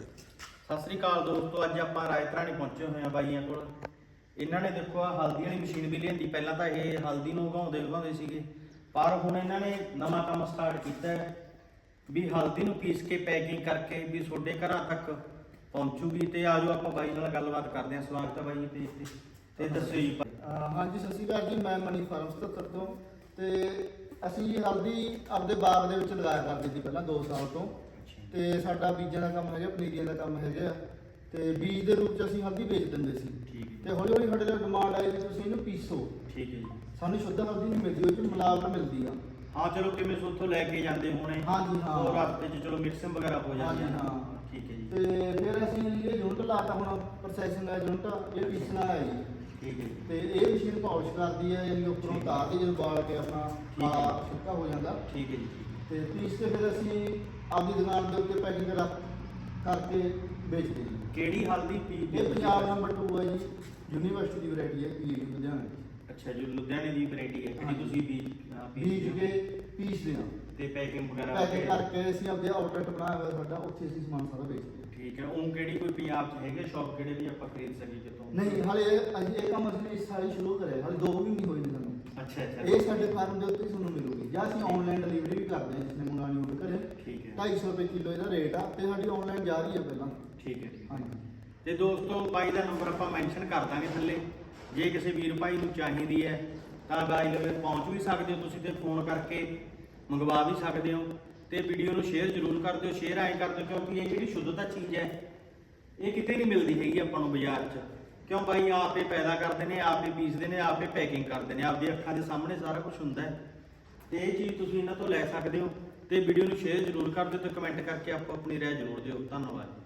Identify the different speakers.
Speaker 1: ਸਤਿ ਸ੍ਰੀ ਅਕਾਲ ਦੋਸਤੋ, ਅੱਜ ਆਪਾਂ ਰਾਇਤਰਾਣੀ ਪਹੁੰਚੇ ਹੋਏ ਆ ਬਾਈਆਂ ਕੋਲ। ਇਹਨਾਂ ਨੇ ਦੇਖੋ ਆ ਹਲਦੀ ਵਾਲੀ ਮਸ਼ੀਨ ਵੀ ਲਿਆਂਦੀ। ਪਹਿਲਾਂ ਤਾਂ ਇਹ ਹਲਦੀ ਨੂੰ ਉਗਾਉਂਦੇ ਉਗਾਉਂਦੇ ਸੀਗੇ। ਪਰ ਹੁਣ ਇਹਨਾਂ ਨੇ ਨਵਾਂ ਕੰਮ ਸਟਾਰਟ ਕੀਤਾ ਹੈ ਵੀ ਹਲਦੀ ਨੂੰ ਪੀਸ ਕੇ ਪੈਕਿੰਗ ਕਰਕੇ ਵੀ ਤੁਹਾਡੇ ਘਰਾਂ ਤੱਕ ਪਹੁੰਚੂਗੀ। ਤੇ ਆਜੋ ਆਪਾਂ ਬਾਈ ਨਾਲ ਗੱਲਬਾਤ ਕਰਦੇ ਹਾਂ। ਸਵਾਗਤ ਹੈ ਬਾਈ ਜੀ ਪੇਜ ਤੇ। ਤੇ ਦੱਸੋ ਜੀ
Speaker 2: ਹਾਂਜੀ, ਸਤਿ ਸ਼੍ਰੀ ਅਕਾਲ ਜੀ। ਮੈਂ ਮਨੀ ਫਾਰਮ 77 ਤੋਂ। ਤੇ ਅਸੀਂ ਹਲਦੀ ਆਪਦੇ ਬਾਗ ਦੇ ਵਿੱਚ ਲਗਾਇਆ ਕਰਦੇ ਸੀ ਪਹਿਲਾਂ 2 ਸਾਲ ਤੋਂ। ਤੇ ਸਾਡਾ ਬੀਜਾਂ ਦਾ ਕੰਮ ਹੈਗਾ ਪਨੀਰੀਆਂ ਦਾ ਕੰਮ ਹੈਗਾ ਤੇ ਬੀਜ ਦੇ ਰੂਪ ਚ ਅਸੀਂ ਹਲਦੀ ਵੇਚ ਦਿੰਦੇ ਸੀ।
Speaker 1: ਠੀਕ
Speaker 2: ਤੇ ਹੌਲੀ ਹੌਲੀ ਸਾਡੇ ਲਈ ਡਿਮਾਂਡ ਆਈ ਵੀ ਤੁਸੀਂ ਇਹਨੂੰ ਪੀਸੋ।
Speaker 1: ਠੀਕ ਹੈ ਜੀ।
Speaker 2: ਸਾਨੂੰ ਸ਼ੁੱਧ ਹਲਦੀ ਨਹੀਂ ਮਿਲਦੀ ਉਹ ਚ ਮਿਲਾਵਟ ਮਿਲਦੀ ਆ।
Speaker 1: ਹਾਂ ਚਲੋ ਕਿਵੇਂ ਸੋਥੋਂ ਲੈ ਕੇ ਜਾਂਦੇ ਹੋਣੇ।
Speaker 2: ਹਾਂਜੀ, ਹਾਂ।
Speaker 1: ਉਹ ਰਸਤੇ 'ਚ ਚਲੋ ਮਿਕਸਿੰਗ ਵਗੈਰਾ ਹੋ ਜਾਂਦੀ
Speaker 2: ਹਾਂਜੀ,
Speaker 1: ਹੈ।
Speaker 2: ਹਾਂ।
Speaker 1: ਠੀਕ ਹੈ ਜੀ।
Speaker 2: ਤੇ ਫਿਰ ਅਸੀਂ ਇਹ ਯੂਨਿਟ ਲਾਤਾ ਹੁਣ ਪ੍ਰੋਸੈਸਿੰਗ ਦਾ ਯੂਨਿਟ ਇਹ ਪੀਸਣਾ ਹੈ ਜੀ।
Speaker 1: ਠੀਕ ਹੈ ਜੀ।
Speaker 2: ਤੇ ਇਹ ਮਸ਼ੀਨ ਪਾਲਿਸ਼ ਕਰਦੀ ਹੈ ਯਾਨੀ ਉੱਪਰੋਂ ਉਤਾਰ ਕੇ ਜਦੋਂ ਬਾਲ ਕੇ ਆਪਣਾ
Speaker 1: ਠੀਕ ਹੈ।
Speaker 2: ਸੁੱਕਾ ਹੋ ਜਾਂਦਾ।
Speaker 1: ਠੀਕ ਹੈ ਜੀ।
Speaker 2: ਤੇ ਪੀਸ ਤੇ ਫਿਰ ਅਸੀਂ ਆਪਦੀ ਦੁਕਾਨ ਦੇ ਉੱਤੇ ਪੈਕਿੰਗ ਰੱਖ ਕਰਕੇ ਵੇਚਦੇ ਜੀ
Speaker 1: ਕਿਹੜੀ ਹਲਦੀ ਪੀ
Speaker 2: ਇਹ ਪੰਜਾਬ ਨੰਬਰ 2 ਹੈ ਜੀ। ਯੂਨੀਵਰਸਿਟੀ ਦੀ ਵੈਰਾਈਟੀ ਹੈ ਪੀਲੀ ਲੁਧਿਆਣਾ
Speaker 1: ਅੱਛਾ ਜੀ ਲੁਧਿਆਣੇ ਦੀ ਵੈਰਾਈਟੀ ਹੈ ਜਿਹੜੀ
Speaker 2: ਹਾਂਜੀ।
Speaker 1: ਤੁਸੀਂ ਬੀਜ ਅਹ,
Speaker 2: ਬੀਜ
Speaker 1: ਬੀਜਦੇ ਹੋ।
Speaker 2: ਕੇ ਪੀਸਦੇ ਹਾਂ।
Speaker 1: ਤੇ ਪੈਕਿੰਗ ਵਗੈਰਾ
Speaker 2: ਪੈਕਿੰਗ ਕਰਕੇ। ਅਸੀਂ ਆਪਦੇ ਆਊਟਲੈਟ ਬਣਾਇਆ ਹੋਇਆ ਸਾਡਾ ਉੱਥੇ ਅਸੀਂ ਸਮਾਨ ਸਾਰਾ ਵੇਚਦੇ ਹਾਂ।
Speaker 1: ਠੀਕ ਹੈ ਉਹ ਕਿਹੜੀ ਕੋਈ ਪੰਜਾਬ 'ਚ ਹੈਗੇ ਸ਼ਾਪ ਕਿਹੜੇ ਵੀ ਆਪਾਂ ਖਰੀਦ ਸਕੀਏ ਜਿੱਥੋਂ
Speaker 2: ਨਹੀਂ ਹਾਲੇ ਅਸੀਂ ਇਹ ਕੰਮ ਅਸੀਂ ਇਸ ਸਾਲ ਹੀ ਸ਼ੁਰੂ ਕਰਿਆ ਹਾਲੇ 2 ਮਹੀਨੇ ਹੋਏ ਨੇ ਸਾਨੂੰ।
Speaker 1: ਅੱਛਾ ਅੱਛਾ।
Speaker 2: ਇਹ ਸਾਡੇ ਫਾਰਮ ਦੇ ਉੱਤੇ ਹੀ ਤੁਹਾਨੂੰ ਮਿਲੂਗੀ ਜਾਂ ਅਸੀਂ ਆਨਲਾਈਨ ਡਿਲੀਵਰੀ ਵੀ ਕਰਦੇ ਹਾਂ ਜਿਸਨੇ ਮੰਗਾਣੀ ਹੋਵੇ ਘਰੇ
Speaker 1: ਠੀਕ ਹੈ।
Speaker 2: 250 ਰੁਪਏ ਕਿਲੋ ਇਹਦਾ ਰੇਟ ਆ ਤੇ ਸਾਡੀ ਆਨਲਾਈਨ ਜਾ ਰਹੀ ਹੈ ਪਹਿਲਾਂ।
Speaker 1: ਠੀਕ ਹੈ ਜੀ
Speaker 2: ਹਾਂਜੀ।
Speaker 1: ਤੇ ਦੋਸਤੋ ਬਾਈ ਦਾ ਨੰਬਰ ਆਪਾਂ ਮੈਂਸ਼ਨ ਕਰ ਦਾਂਗੇ ਥੱਲੇ। ਜੇ ਕਿਸੇ ਵੀਰ ਭਾਈ ਨੂੰ ਚਾਹੀਦੀ ਹੈ ਤਾਂ ਬਾਈ ਲਵੇ ਪਹੁੰਚ ਵੀ ਸਕਦੇ ਹੋ ਤੁਸੀਂ ਤੇ ਫੋਨ ਕਰਕੇ ਮੰਗਵਾ ਵੀ ਸਕਦੇ ਹੋ। ਤੇ ਵੀਡੀਓ ਨੂੰ ਸ਼ੇਅਰ ਜ਼ਰੂਰ ਕਰ ਦਿਓ ਸ਼ੇਅਰ ਐਂ ਕਰ ਦਿਓ ਕਿਉਂਕਿ ਇਹ ਜਿਹੜੀ ਸ਼ੁੱਧਤਾ ਚੀਜ਼ ਹੈ ਇਹ ਕਿਤੇ ਨਹੀਂ ਮਿਲਦੀ ਹੈਗੀ ਆਪਾਂ ਨੂੰ ਬਾਜ਼ਾਰ 'ਚ। ਕਿਉਂ ਬਾਈ ਆਪੇ ਪੈਦਾ ਕਰਦੇ ਨੇ ਆਪੇ ਪੀਸਦੇ ਨੇ ਆਪੇ ਪੈਕਿੰਗ ਕਰਦੇ ਨੇ ਆਪਦੀ ਅੱਖਾਂ ਦੇ ਸਾਹਮਣੇ ਸਾਰਾ ਕੁਝ ਹੁੰਦਾ ਹੈ। ਤੇ ਇਹ ਚੀਜ਼ ਤੁਸੀਂ ਇਹਨਾਂ ਤੋਂ ਲੈ ਸਕਦੇ ਹੋ ਤੇ ਵੀਡੀਓ ਨੂੰ ਸ਼ੇਅਰ ਜ਼ਰੂਰ ਕਰ ਦਿਓ ਤੇ ਕਮੈਂਟ ਕਰਕੇ ਆਪੋ ਆਪਣੀ ਰਾਏ ਜ਼ਰੂਰ ਦਿਓ। ਧੰਨਵਾਦ।